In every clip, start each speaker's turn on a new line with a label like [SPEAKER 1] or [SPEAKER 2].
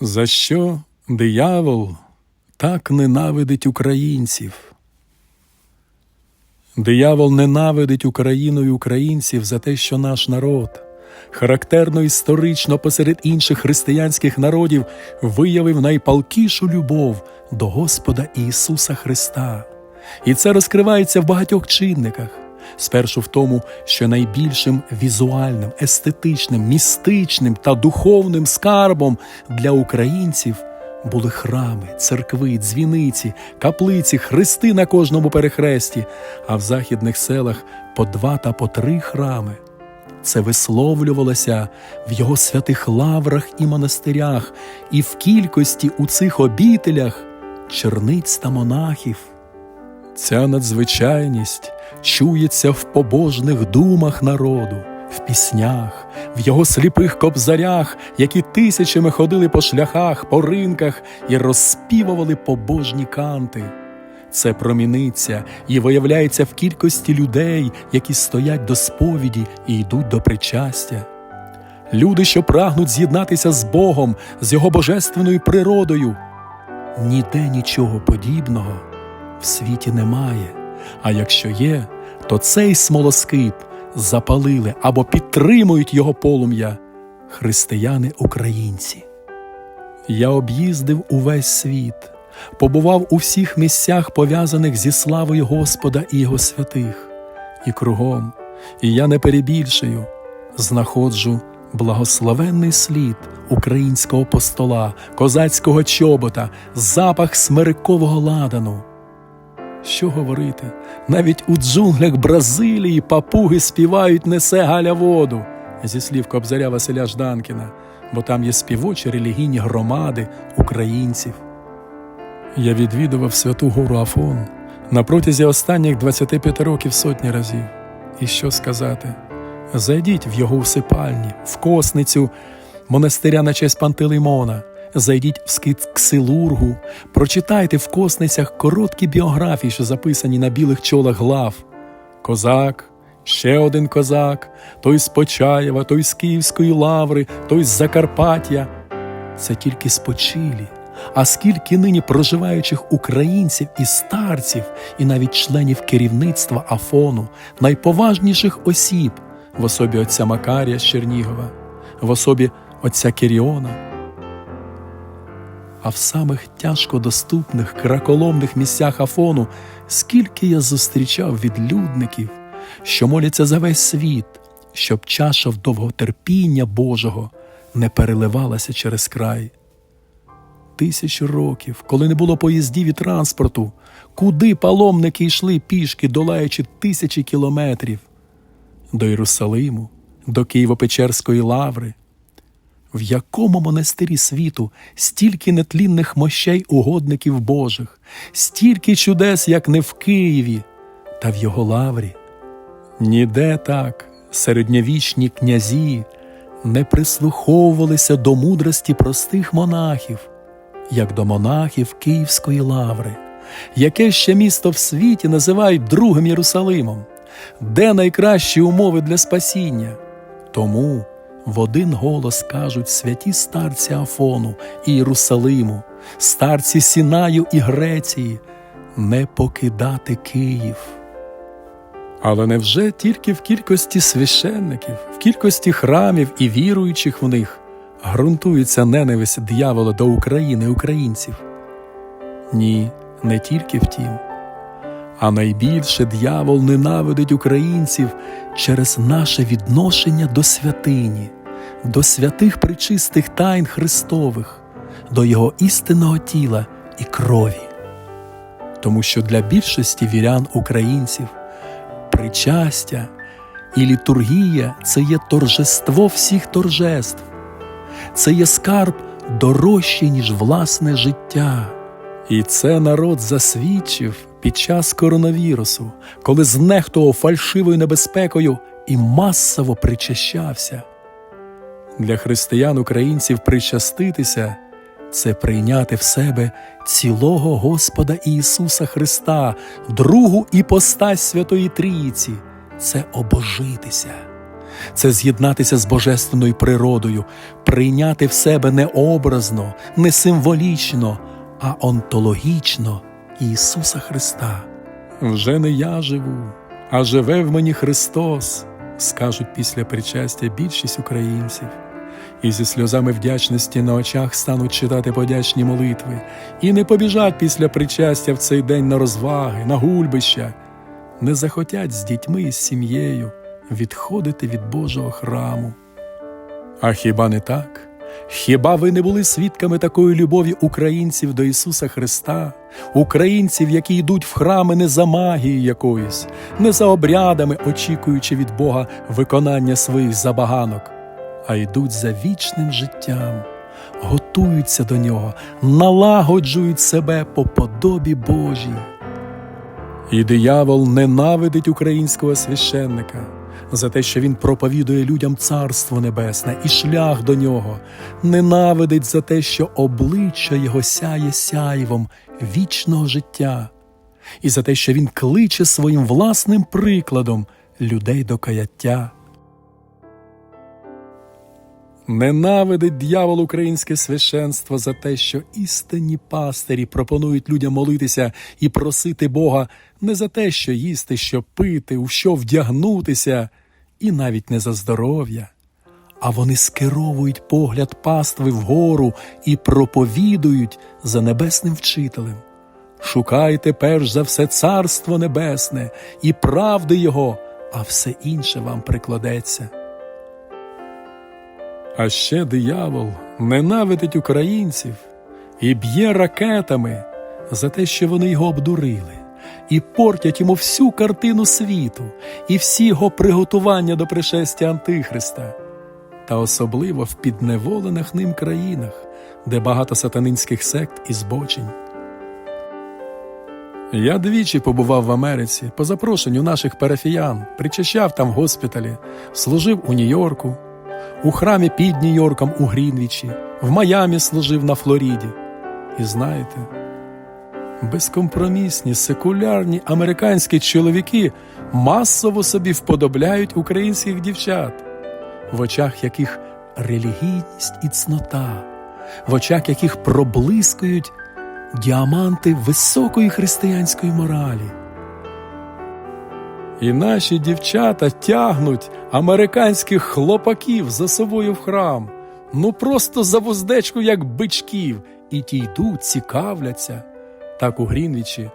[SPEAKER 1] За що диявол так ненавидить українців? Диявол ненавидить Україну і українців за те, що наш народ, характерно історично посеред інших християнських народів, виявив найпалкішу любов до Господа Ісуса Христа. І це розкривається в багатьох чинниках. Спершу в тому, що найбільшим візуальним, естетичним, містичним та духовним скарбом для українців були храми, церкви, дзвіниці, каплиці, хрести на кожному перехресті, а в західних селах по два та по три храми. Це висловлювалося в його святих лаврах і монастирях, і в кількості у цих обітелях черниць та монахів. Ця надзвичайність чується в побожних думах народу, в піснях, в його сліпих кобзарях, які тисячами ходили по шляхах, по ринках і розспівували побожні канти. Це проміниться і виявляється в кількості людей, які стоять до сповіді і йдуть до причастя. Люди, що прагнуть з'єднатися з Богом, з Його божественною природою. Ніде нічого подібного в світі немає. А якщо є, то цей смолоскип запалили або підтримують його полум'я християни-українці. Я об'їздив увесь світ, побував у всіх місцях, пов'язаних зі славою Господа і Його святих, і кругом, і я не перебільшую, знаходжу благословенний слід українського постола, козацького чобота, запах смирикового ладану. Що говорити? Навіть у джунглях Бразилії папуги співають несе Галя воду зі слів кобзаря Василя Жданкіна, бо там є співочі релігійні громади українців. Я відвідував святу гору Афон на протязі останніх 25 років сотні разів. І що сказати? Зайдіть в його усипальні, в косницю монастиря на честь Пантелеймона, зайдіть в скит Ксилургу, прочитайте в косницях короткі біографії, що записані на білих чолах глав. Козак, ще один козак, той з Почаєва, той з Київської лаври, той з Закарпаття. Це тільки спочилі. А скільки нині проживаючих українців і старців, і навіть членів керівництва Афону, найповажніших осіб в особі отця Макарія з Чернігова, в особі отця Кіріона, а в самих тяжко доступних краколомних місцях Афону, скільки я зустрічав відлюдників, що моляться за весь світ, щоб чаша в довготерпіння Божого не переливалася через край. Тисячу років, коли не було поїздів і транспорту, куди паломники йшли пішки, долаючи тисячі кілометрів до Єрусалиму, до Києво-Печерської лаври. В якому монастирі світу стільки нетлінних мощей угодників Божих, стільки чудес, як не в Києві, та в його лаврі. Ніде так середньовічні князі не прислуховувалися до мудрості простих монахів, як до монахів Київської лаври, яке ще місто в світі називають Другим Єрусалимом, де найкращі умови для спасіння. Тому в один голос кажуть святі старці Афону і Єрусалиму, старці Сінаю і Греції, не покидати Київ. Але невже тільки в кількості священників, в кількості храмів і віруючих в них ґрунтується ненависть диявола до України українців? Ні, не тільки в тім. А найбільше дьявол ненавидить українців через наше відношення до святині, до святих причистих тайн Христових, до Його істинного тіла і крові. Тому що для більшості вірян українців причастя і літургія це є торжество всіх торжеств, це є скарб дорожчий, ніж власне життя. І це народ засвідчив під час коронавірусу, коли знехтував фальшивою небезпекою і масово причащався. Для християн українців причаститися це прийняти в себе цілого Господа Ісуса Христа, другу іпостась Святої Трійці, це обожитися, це з'єднатися з божественною природою, прийняти в себе не образно, не символічно, а онтологічно Ісуса Христа. Вже не я живу, а живе в мені Христос, скажуть після причастя більшість українців. І зі сльозами вдячності на очах стануть читати подячні молитви, і не побіжать після причастя в цей день на розваги, на гульбища, не захотять з дітьми і з сім'єю відходити від Божого храму. А хіба не так? Хіба ви не були свідками такої любові українців до Ісуса Христа, українців, які йдуть в храми не за магією якоюсь, не за обрядами, очікуючи від Бога виконання своїх забаганок, а йдуть за вічним життям, готуються до нього, налагоджують себе по подобі Божій. І диявол ненавидить українського священника за те, що він проповідує людям Царство Небесне і шлях до нього, ненавидить за те, що обличчя його сяє сяйвом вічного життя, і за те, що він кличе своїм власним прикладом людей до каяття. Ненавидить дьявол українське священство за те, що істинні пастирі пропонують людям молитися і просити Бога не за те, що їсти, що пити, у що вдягнутися, і навіть не за здоров'я, а вони скеровують погляд пастви вгору і проповідують за небесним вчителем. Шукайте перш за все царство небесне і правди Його, а все інше вам прикладеться. А ще диявол ненавидить українців і б'є ракетами за те, що вони його обдурили, і портять йому всю картину світу і всі його приготування до пришестя Антихриста, та особливо в підневолених ним країнах, де багато сатанинських сект і збочень. Я двічі побував в Америці по запрошенню наших парафіян, причащав там в госпіталі, служив у Нью-Йорку, у храмі під Нью-Йорком у Грінвічі, в Майамі служив на Флоріді. І знаєте, безкомпромісні, секулярні американські чоловіки масово собі вподобляють українських дівчат, в очах яких релігійність і цнота, в очах яких проблискують діаманти високої християнської моралі. І наші дівчата тягнуть американських хлопаків за собою в храм, ну просто за вуздечку, як бичків, і ті йдуть, цікавляться. Так у Грінвічі,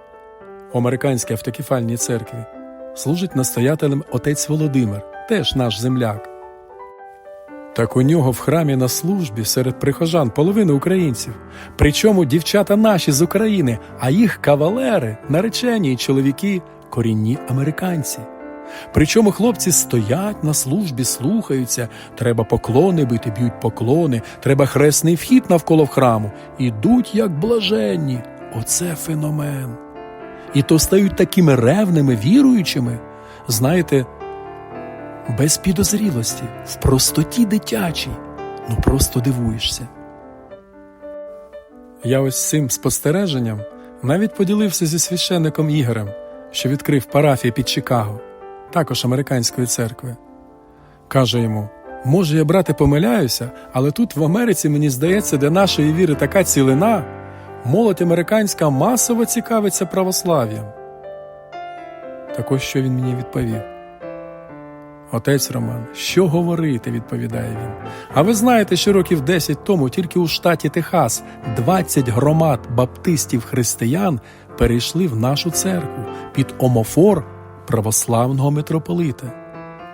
[SPEAKER 1] у американській автокефальній церкві, служить настоятелем отець Володимир, теж наш земляк. Так у нього в храмі на службі серед прихожан половина українців, причому дівчата наші з України, а їх кавалери, наречені і чоловіки корінні американці. Причому хлопці стоять на службі, слухаються, треба поклони бити, б'ють поклони, треба хресний вхід навколо храму, ідуть як блаженні. Оце феномен. І то стають такими ревними, віруючими, знаєте, без підозрілості, в простоті дитячій, ну просто дивуєшся. Я ось цим спостереженням навіть поділився зі священником Ігорем, що відкрив парафію під Чикаго, також американської церкви. Каже йому: може, я, брате, помиляюся, але тут в Америці, мені здається, для нашої віри така цілина, молодь американська масово цікавиться православ'ям. Так ось що він мені відповів. Отець Роман, що говорити, відповідає він. А ви знаєте, що років 10 тому тільки у штаті Техас 20 громад баптистів-християн перейшли в нашу церкву під омофор православного митрополита.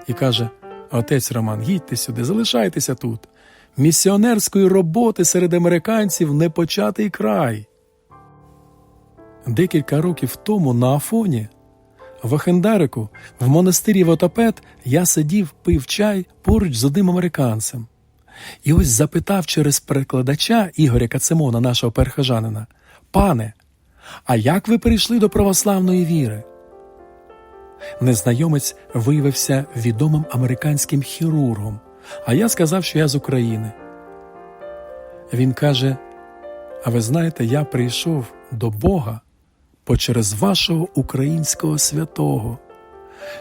[SPEAKER 1] І каже: Отець Роман, їдьте сюди, залишайтеся тут. Місіонерської роботи серед американців не початий край. Декілька років тому на Афоні в Ахендарику, в монастирі Вотопет, я сидів, пив чай поруч з одним американцем. І ось запитав через перекладача Ігоря Кацимона, нашого перхожанина, пане, а як ви прийшли до православної віри? Незнайомець виявився відомим американським хірургом, а я сказав, що я з України. Він каже: А ви знаєте, я прийшов до Бога по через вашого українського святого,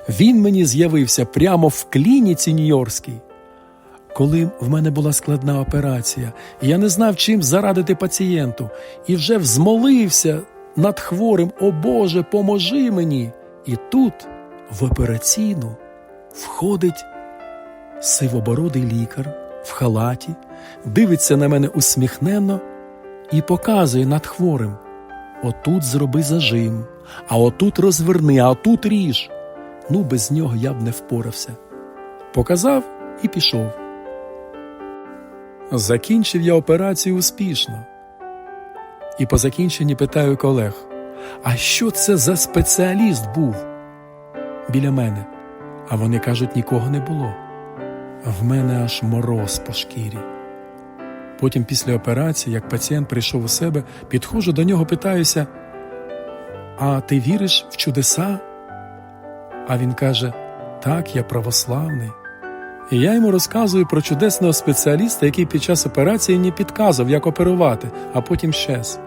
[SPEAKER 1] Він мені з'явився прямо в клініці Нью-Йоркській. Коли в мене була складна операція, я не знав, чим зарадити пацієнту, і вже взмолився над хворим, о Боже, поможи мені. І тут, в операційну, входить сивобородий лікар в халаті, дивиться на мене усміхненно і показує над хворим. Отут зроби зажим, а отут розверни, а отут ріж. Ну, без нього я б не впорався. Показав і пішов. Закінчив я операцію успішно. І по закінченні питаю колег: а що це за спеціаліст був біля мене? А вони кажуть, нікого не було. В мене аж мороз по шкірі. Потім, після операції, як пацієнт прийшов у себе, підходжу до нього, питаюся: А ти віриш в чудеса? А він каже: Так, я православний. І я йому розказую про чудесного спеціаліста, який під час операції мені підказав, як оперувати, а потім щез.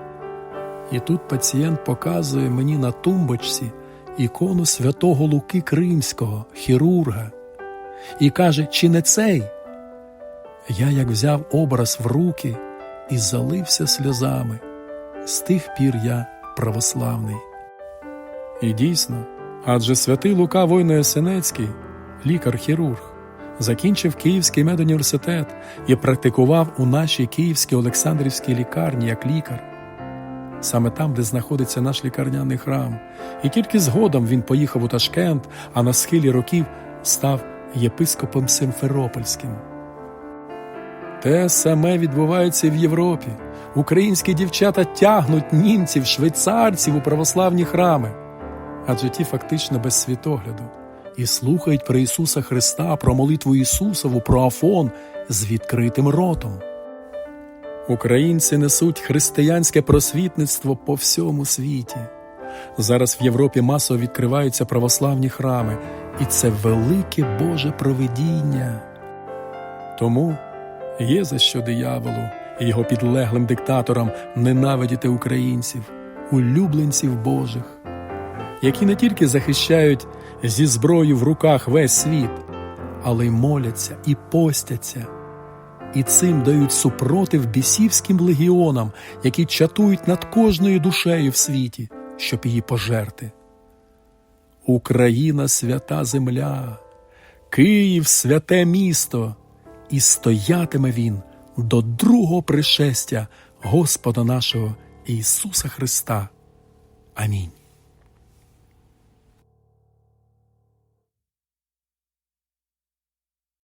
[SPEAKER 1] І тут пацієнт показує мені на тумбочці ікону святого Луки Кримського, хірурга, і каже, чи не цей? Я як взяв образ в руки і залився сльозами. З тих пір я православний. І дійсно, адже святий Лука Войно-Ясенецький, лікар-хірург, закінчив Київський медуніверситет і практикував у нашій Київській Олександрівській лікарні як лікар. Саме там, де знаходиться наш лікарняний храм, і тільки згодом він поїхав у Ташкент, а на схилі років став єпископом Симферопольським. Те саме відбувається в Європі. Українські дівчата тягнуть німців, швейцарців у православні храми, адже ті фактично без світогляду, і слухають про Ісуса Христа, про молитву Ісусову, про Афон з відкритим ротом. Українці несуть християнське просвітництво по всьому світі. Зараз в Європі масово відкриваються православні храми, і це велике Боже провидіння. Тому є за що дияволу і його підлеглим диктаторам ненавидіти українців, улюбленців Божих, які не тільки захищають зі зброєю в руках весь світ, але й моляться і постяться, і цим дають супротив бісівським легіонам, які чатують над кожною душею в світі, щоб її пожерти. Україна свята земля, Київ святе місто, і стоятиме він до другого пришестя Господа нашого Ісуса Христа. Амінь.